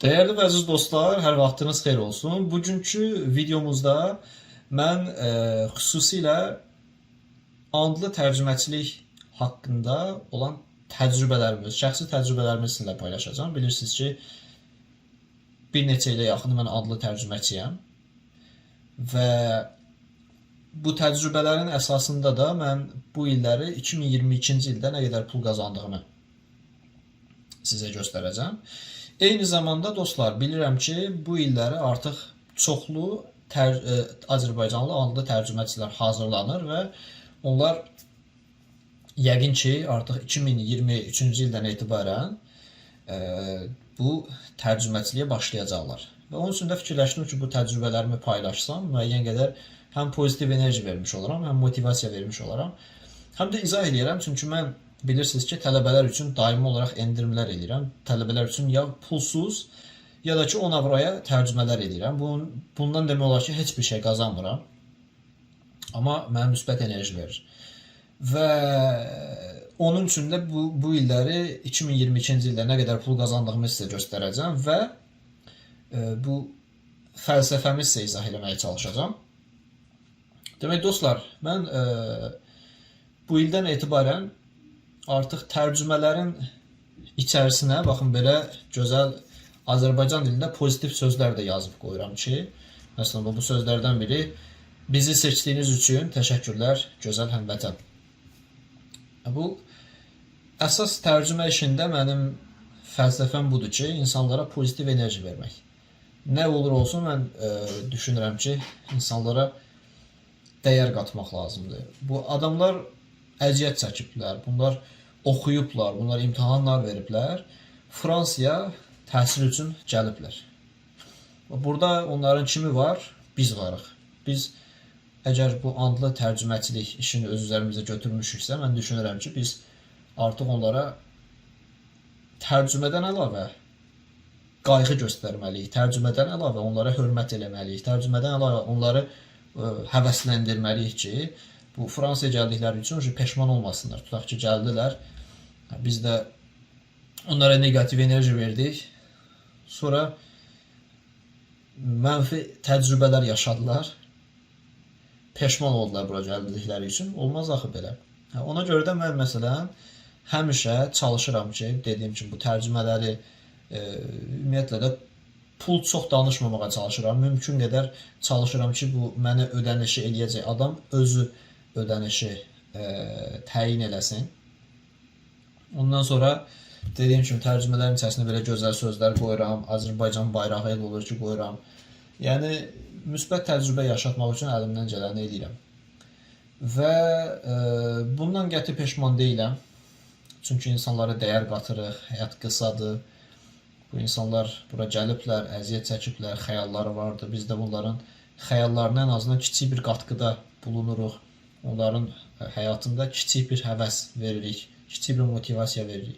Değerli və əziz dostlar, hər vaxtınız xeyir olsun. Bugünkü videomuzda mən e, xüsusilə andlı tərcüməçilik haqqında olan təcrübələrimiz, şəxsi təcrübələrimi sizinlə paylaşacağam. Bilirsiniz ki, bir neçə ilə yaxın mən andlı tərcüməçiyəm və bu təcrübələrin əsasında da mən bu illəri 2022-ci ildə nə qədər pul qazandığımı sizə göstərəcəm. Eyni zamanda dostlar, bilirəm ki, bu illəri artıq çoxlu tər, ə, Azərbaycanlı andlı tərcüməçilər hazırlanır və onlar yəqin ki, artıq 2023-cü ildən etibarən ə, bu tərcüməçiliyə başlayacaqlar. Və onun üçün də fikirləşdim ki, bu təcrübələrimi paylaşsam, müəyyən qədər həm pozitiv enerji vermiş olaram, həm motivasiya vermiş olaram. Həm də izah eləyirəm, çünki mən bilirsiniz ki, tələbələr üçün daimi olaraq endirimlər edirəm. Tələbələr üçün ya pulsuz, ya da ki 10 avroya tərcümələr edirəm. Bunun, bundan demək olar ki, heç bir şey qazanmıram. Amma mənə müsbət enerji verir. Və onun üçün də bu, bu illəri 2022-ci ildə nə qədər pul qazandığımı sizə göstərəcəm və e, bu fəlsəfəmi sizə izah eləməyə çalışacağam. Demək dostlar, mən e, bu ildən etibarən artıq tərcümələrin içərisinə baxın belə gözəl Azərbaycan dilində pozitiv sözlər də yazıb qoyuram ki, məsələn bu sözlərdən biri bizi seçdiyiniz üçün təşəkkürlər gözəl həmvətən. Bu əsas tərcümə işində mənim fəlsəfəm budur ki, insanlara pozitiv enerji vermək. Nə olur olsun mən e, düşünürəm ki, insanlara dəyər qatmaq lazımdır. Bu adamlar əziyyət çəkiblər. Bunlar oxuyublar, bunlar imtahanlar veriblər. Fransaya təhsil üçün gəliblər. Burada onların kimi var? Biz varıq. Biz əgər bu andlı tərcüməçilik işini öz üzərimizə götürmüşüksə, mən düşünürəm ki, biz artıq onlara tərcümədən əlavə qayğı göstərməliyik. Tərcümədən əlavə onlara hörmət eləməliyik. Tərcümədən əlavə onları ə, həvəsləndirməliyik ki, bu Fransaya gəldikləri üçün peşman olmasınlar. Tutaq ki, gəldilər. Biz də onlara negativ enerji verdik. Sonra mənfi təcrübələr yaşadılar. Peşman oldular bura gəldikləri üçün. Olmaz axı belə. Ona görə də mən məsələn həmişə çalışıram ki, dediyim kimi bu tərcümələri e, ümumiyyətlə də pul çox danışmamağa çalışıram. Mümkün qədər çalışıram ki, bu mənə ödənişi eləyəcək adam özü ödənişi e, təyin eləsin. Ondan sonra dediyim kimi tərcümələrin içərisinə belə gözəl sözlər qoyuram. Azərbaycan bayrağı el olur ki, qoyuram. Yəni müsbət təcrübə yaşatmaq üçün əlimdən gələni edirəm. Və e, bundan qəti peşman deyiləm. Çünki insanlara dəyər qatırıq, həyat qısadır. Bu insanlar bura gəliblər, əziyyət çəkiblər, xəyalları vardı. Biz də bunların xəyallarına ən azından kiçik bir qatqıda bulunuruq. Onların həyatında kiçik bir həvəs veririk, kiçik bir motivasiya veririk.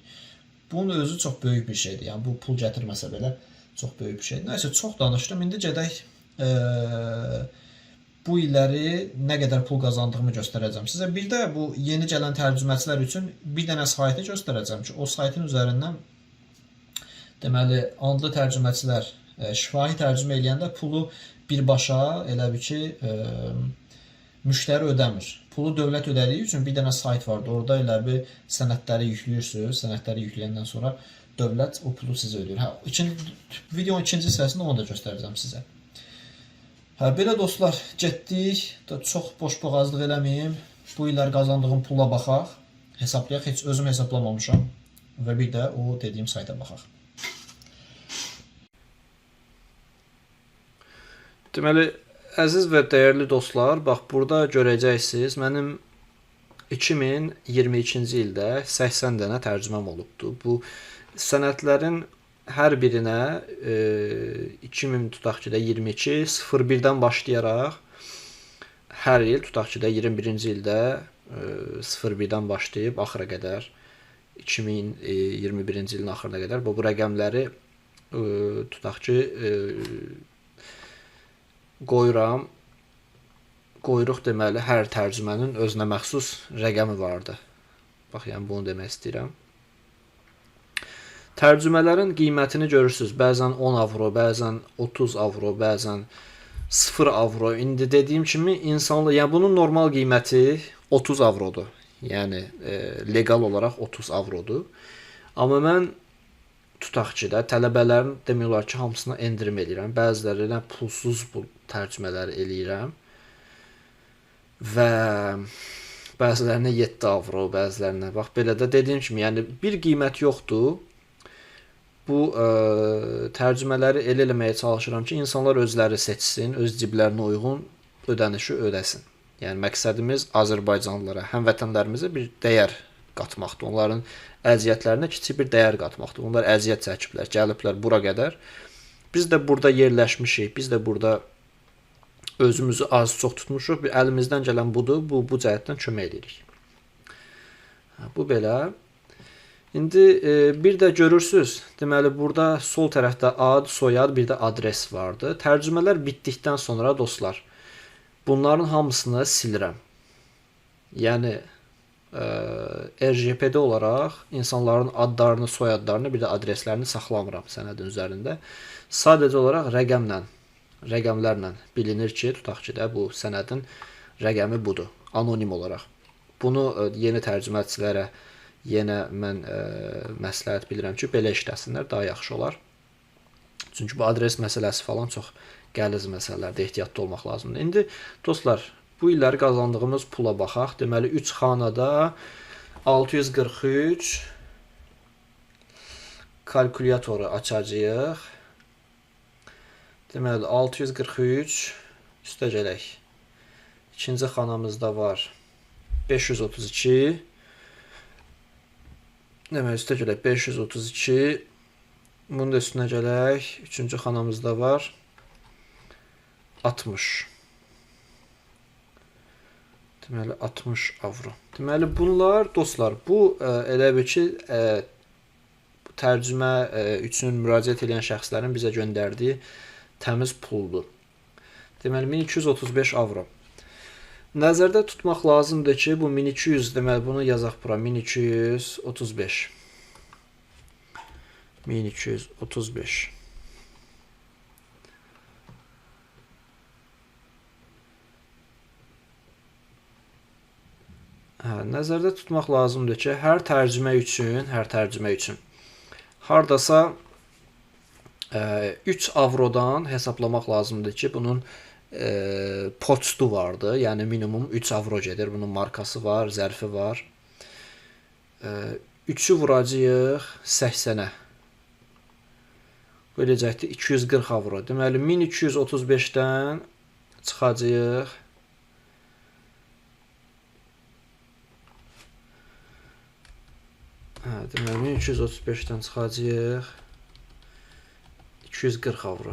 Bunun özü çox böyük bir şeydir. Yəni bu pul gətirməsə belə çox böyük bir şeydir. Nəsə çox danışdım. İndi gedək ə, bu illəri nə qədər pul qazandığımı göstərəcəm sizə. Bir də bu yeni gələn tərcüməçilər üçün bir dənə saytı göstərəcəm ki, o saytın üzərindən deməli andlı tərcüməçilər e, şifahi tərcümə eləyəndə pulu birbaşa elə bir ki, e, müştəri ödəmir. Pulu dövlət ödədiyi üçün bir dənə sayt vardı. Orada elə bir sənədləri yükləyirsiniz. Sənədləri yükləyəndən sonra dövlət o pulu sizə ödəyir. Hə, ikinci videonun ikinci hissəsində onu da göstərəcəm sizə. Hə, belə dostlar, getdik. Da çox boşboğazlıq eləməyim. Bu illər qazandığım pula baxaq. Hesablayaq. Heç özüm hesablamamışam. Və bir də o dediyim sayta baxaq. Deməli, əziz və dəyərli dostlar, bax burada görəcəksiniz, mənim 2022-ci ildə 80 dənə tərcüməm olubdu. Bu sənədlərin hər birinə e, 2000 tutaq ki də 22 01-dən başlayaraq hər il tutaq ki də 21-ci ildə e, 01-dən başlayıb axıra qədər 2021-ci ilin axırına qədər bu, bu rəqəmləri e, tutaq ki e, qoyuram. Qoyuruq deməli hər tərcümənin özünə məxsus rəqəmi vardı. Bax, yəni bunu demək istəyirəm. Tərcümələrin qiymətini görürsüz. Bəzən 10 avro, bəzən 30 avro, bəzən 0 avro. İndi dediyim kimi insanlar, yəni bunun normal qiyməti 30 avrodur. Yəni e, leqal olaraq 30 avrodur. Amma mən tutaq ki də tələbələrin demək olar ki, hamısına endirim eləyirəm. Bəzilərinə pulsuz bu tərcümələri eləyirəm. Və bəzilərinə 7 avro, bəzilərinə bax belə də dediyim kimi, yəni bir qiymət yoxdur. Bu ə, tərcümələri elə eləməyə çalışıram ki, insanlar özləri seçsin, öz ciblərinə uyğun ödənişi ödəsin. Yəni məqsədimiz Azərbaycanlılara, həmvətənlərimizə bir dəyər qatmaqdır. Onların əziyyətlərinə kiçik bir dəyər qatmaqdır. Onlar əziyyət çəkiblər, gəliblər bura qədər. Biz də burada yerləşmişik. Biz də burada özümüzü az çox tutmuşuq. Əlimizdən gələn budur. Bu bu cəhətdən kömək edirik. Bu belə. İndi e, bir də görürsüz, deməli burada sol tərəfdə ad, soyad, bir də adres vardı. Tərcümələr bitdikdən sonra dostlar, bunların hamısını silirəm. Yəni RGPD olaraq insanların adlarını, soyadlarını, bir də adreslərini saxlamıram sənədin üzərində. Sadəcə olaraq rəqəmlə, rəqəmlərlə bilinir ki, tutaq ki də bu sənədin rəqəmi budur, anonim olaraq. Bunu yeni tərcüməçilərə yenə mən e, məsləhət bilirəm ki, belə işləsinlər, daha yaxşı olar. Çünki bu adres məsələsi falan çox qəliz məsələlərdə ehtiyatlı olmaq lazımdır. İndi dostlar, bu illəri qazandığımız pula baxaq. Deməli 3 xanada 643 kalkulyatoru açacağıq. Deməli 643 üstə gələk. İkinci xanamızda var 532 Deməli üstə gələk 532 bunun da üstünə gələk. Üçüncü xanamızda var 60 Deməli 60 avro. Deməli bunlar dostlar, bu ə, elə bil ki, ə, bu tərcümə ə, üçün müraciət edən şəxslərin bizə göndərdiyi təmiz puldur. Deməli 1235 avro. Nəzərdə tutmaq lazımdır ki, bu 1200 deməli bunu yazaq bura 1235. 1235. Hə, nəzərdə tutmaq lazımdır ki, hər tərcümə üçün, hər tərcümə üçün hardasa ə, 3 avrodan hesablamaq lazımdır ki, bunun ə, poçtu vardı. Yəni minimum 3 avro gedir. Bunun markası var, zərfi var. Ə, 3-ü vuracağıq 80-ə. Bu eləcəkdir 240 avro. Deməli 1235-dən çıxacağıq Hə, deməli 1235-dən çıxacağıq 240 avro.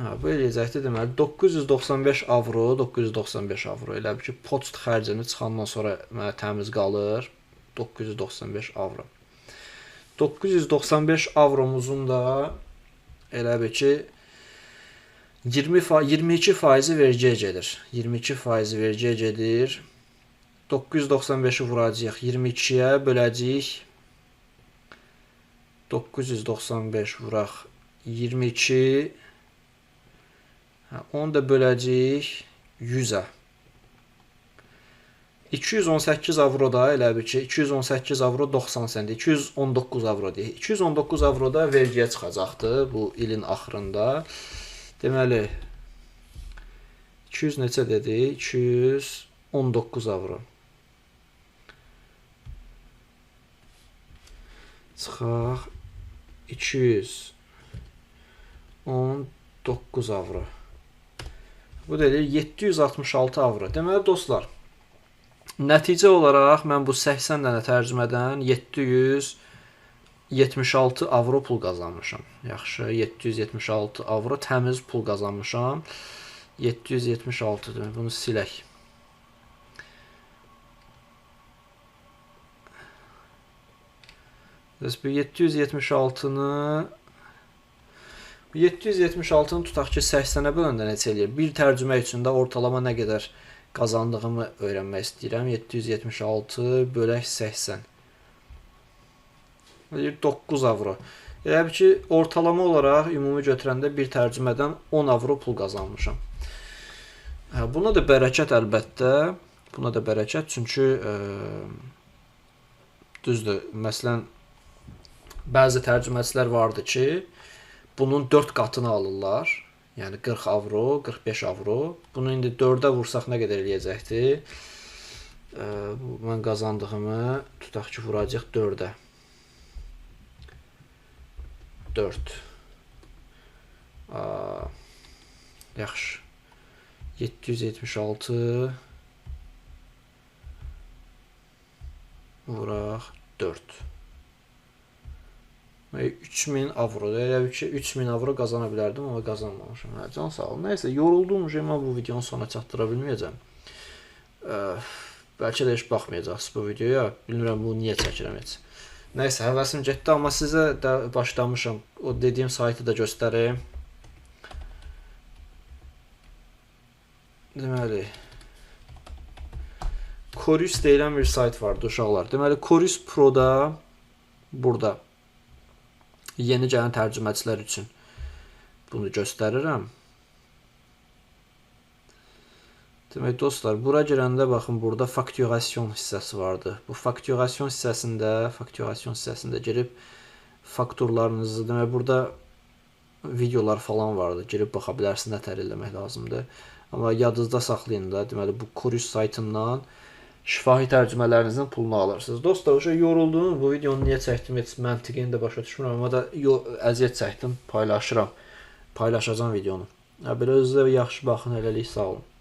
Hə, bu eləyəcəkdir deməli 995 avro, 995 avro. Elə bil ki, poçt xərcini çıxandan sonra mənə təmiz qalır 995 avro. 995 avromuzun da elə bil ki 20 fa 22 faizi vergiyə gedir. 22 faizi vergiyə gedir. 995-i vuracağıq 22-yə böləcəyik. 995 vuraq 22 Hə, onu da böləcəyik 100-ə. 218 avro da elə bil ki, 218 avro 90 sent, 219 avro deyək. 219 avro da vergiyə çıxacaqdı bu ilin axırında. Deməli 200 neçə dedi? 219 avro. Çıxaq 219 avro. Bu da elə 766 avro. Deməli dostlar, nəticə olaraq mən bu 80 dənə tərcümədən 776 avro pul qazanmışam. Yaxşı, 776 avro təmiz pul qazanmışam. 776 demək, bunu silək. Bəs bu 776-nı Bu 776-nı tutaq ki 80-ə böləndə neçə eləyir? Bir tərcümə üçün də ortalama nə qədər qazandığımı öyrənmək istəyirəm. 776 bölək 80. Eləyir 9 avro. Elə bil ki, ortalama olaraq ümumi götürəndə bir tərcümədən 10 avro pul qazanmışam. Hə, buna da bərəkət əlbəttə. Buna da bərəkət çünki ə, düzdür. Məsələn bəzi tərcüməçilər vardı ki, bunun 4 qatını alırlar. Yəni 40 avro, 45 avro. Bunu indi 4-ə vursaq nə qədər eləyəcəkdi? Ə, bu mən qazandığımı tutaq ki, vuracaq 4-ə. 4. Aa, yaxşı. 776 vuraq 4. Və 3000 avro. Elə bil ki 3000 avro qazana bilərdim, amma qazanmamışam. Hə, can sağ ol. Nəysə, yoruldum, amma bu videonun sonuna çatdıra bilməyəcəm. Ə, bəlkə də heç baxmayacaqsınız bu videoya. Bilmirəm bu niyə çəkirəm heç. Nəysə, həvəsim getdi, amma sizə də başlamışam. O dediyim saytı da göstərim. Deməli, Chorus deyilən bir sayt vardı uşaqlar. Deməli, Chorus Pro-da burada yeni gələn tərcüməçilər üçün bunu göstərirəm. Demək dostlar, bura girəndə baxın burada fakturasyon hissəsi vardı. Bu fakturasyon hissəsində, fakturasyon hissəsində girib fakturlarınızı, demək burada videolar falan vardı. Girib baxa bilərsiniz, nətər eləmək lazımdır. Amma yadınızda saxlayın da, deməli bu Chorus saytından şifahi tərcümələrinizin pulunu alırsınız. Dostlar, uşaq yoruldum. Bu videonu niyə çəkdim heç məntiqini də başa düşmürəm, amma da əziyyət çəkdim, paylaşıram. Paylaşacağam videonu. Ha, belə özünüzə yaxşı baxın, hələlik sağ olun.